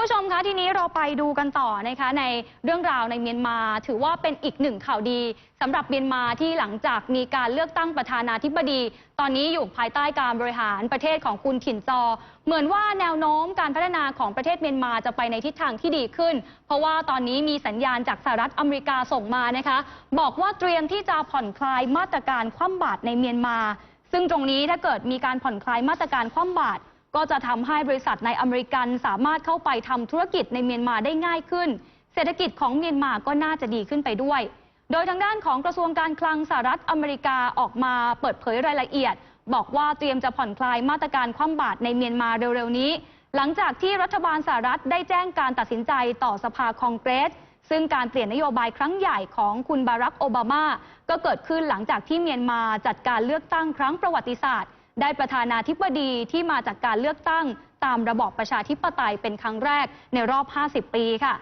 ผู้ชมคะทีนี้เราไปดูกันต่อนะคะในเรื่องราวในเมียนมา ถือว่าเป็นอีกหนึ่งข่าวดีสำหรับเมียนมาที่หลังจากมีการเลือกตั้งประธานาธิบดี ตอนนี้อยู่ภายใต้การบริหารประเทศของคุณถิ่นจอ เหมือนว่าแนวโน้มการพัฒนาของประเทศเมียนมาจะไปในทิศทางที่ดีขึ้น เพราะว่าตอนนี้มีสัญญาณจากสหรัฐอเมริกาส่งมานะคะ บอกว่าเตรียมที่จะผ่อนคลายมาตรการคว่ำบาตรในเมียนมา ซึ่งตรงนี้ถ้าเกิดมีการผ่อนคลายมาตรการคว่ำบาตร ก็จะทำให้บริษัทในอเมริกันสามารถเข้าไปทำธุรกิจในเมียนมาได้ง่ายขึ้น เศรษฐกิจของเมียนมาก็น่าจะดีขึ้นไปด้วย โดยทางด้านของกระทรวงการคลังสหรัฐอเมริกาออกมาเปิดเผยรายละเอียด บอกว่าเตรียมจะผ่อนคลายมาตรการคว่ำบาตรในเมียนมาเร็วๆนี้ หลังจากที่รัฐบาลสหรัฐได้แจ้งการตัดสินใจต่อสภาคองเกรสซึ่งการเปลี่ยนนโยบายครั้งใหญ่ของคุณบารักโอบามา ก็เกิดขึ้นหลังจากที่เมียนมาจัดการเลือกตั้งครั้งประวัติศาสตร์ ได้ประธานาธิบดีที่มาจากการเลือกตั้ง ตามระบอบประชาธิปไตยเป็นครั้งแรกในรอบ 50 ปีค่ะ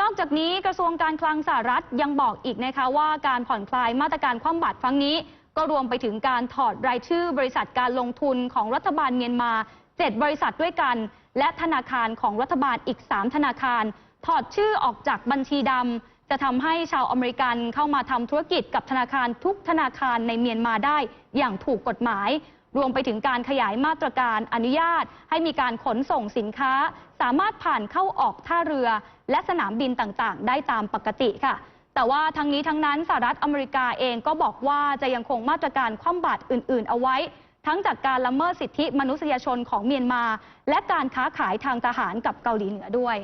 นอกจากนี้กระทรวงการคลังสหรัฐยังบอกอีกนะคะว่าการผ่อนคลายมาตรการคว่ำบาตรครั้งนี้ ก็รวมไปถึงการถอดรายชื่อบริษัทการลงทุนของรัฐบาลเมียนมา 7 บริษัทด้วยกัน และธนาคารของรัฐบาลอีก 3 ธนาคาร ถอดชื่อออกจากบัญชีดำจะทำให้ชาวอเมริกันเข้ามาทำธุรกิจกับธนาคารทุกธนาคารในเมียนมาได้อย่างถูกกฎหมาย รวมไปถึงการขยายมาตรการอนุญาต ให้มีการขนส่งสินค้า สามารถผ่านเข้าออกท่าเรือ และสนามบินต่างๆ ได้ตามปกติค่ะ แต่ว่าทั้งนี้ทั้งนั้นสหรัฐอเมริกาเองก็บอกว่าจะยังคงมาตรการคว่ำบาตรอื่น ๆ เอาไว้ ทั้งจากการละเมิดสิทธิมนุษยชนของเมียนมา และการค้าขายทางทหารกับเกาหลีเหนือด้วย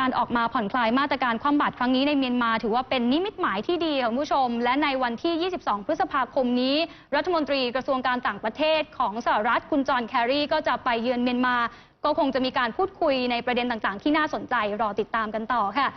การออกมาผ่อนคลายมาตรการคว่ำบาตรครั้งนี้ในเมียนมา ถือว่าเป็นนิมิตหมายที่ดีค่ะคุณผู้ชม และในวันที่ 22 พฤษภาคมนี้ รัฐมนตรีกระทรวงการต่างประเทศของสหรัฐคุณจอห์นแครีก็จะไปเยือนเมียนมา ก็คงจะมีการพูดคุยในประเด็นต่างๆ ที่น่าสนใจรอติดตามกันต่อค่ะ